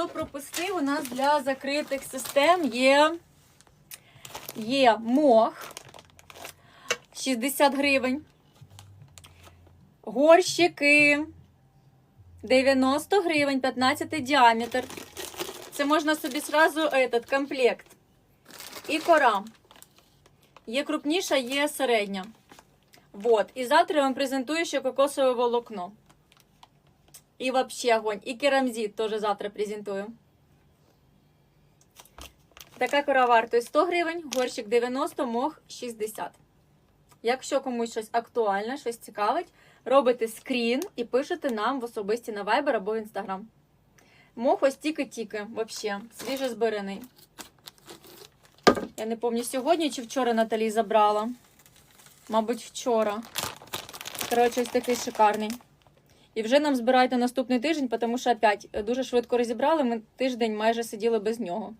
хто пропустив, у нас для закритих систем є, є мох 60 гривень. Горщики 90 гривень, 15 діаметр. Це можна собі сразу этот комплект. І кора. Є крупніша, є середня. Вот. І завтра я вам презентую ще кокосове волокно. І вообще огонь. І керамзит теж завтра презентую. Така кора вартує 100 гривень, горщик 90, мох 60. Якщо комусь щось актуальне, щось цікавить, робите скрін і пишете нам в особисті на Viber або в Instagram. Мох ось тільки-тільки, взагалі, свіже зберений. Я не пам'ятаю, сьогодні чи вчора Наталі забрала. Мабуть, вчора. Коротше, ось такий шикарний. І вже нам збирають на наступний тиждень, тому що опять дуже швидко розібрали. Ми тиждень майже сиділи без нього.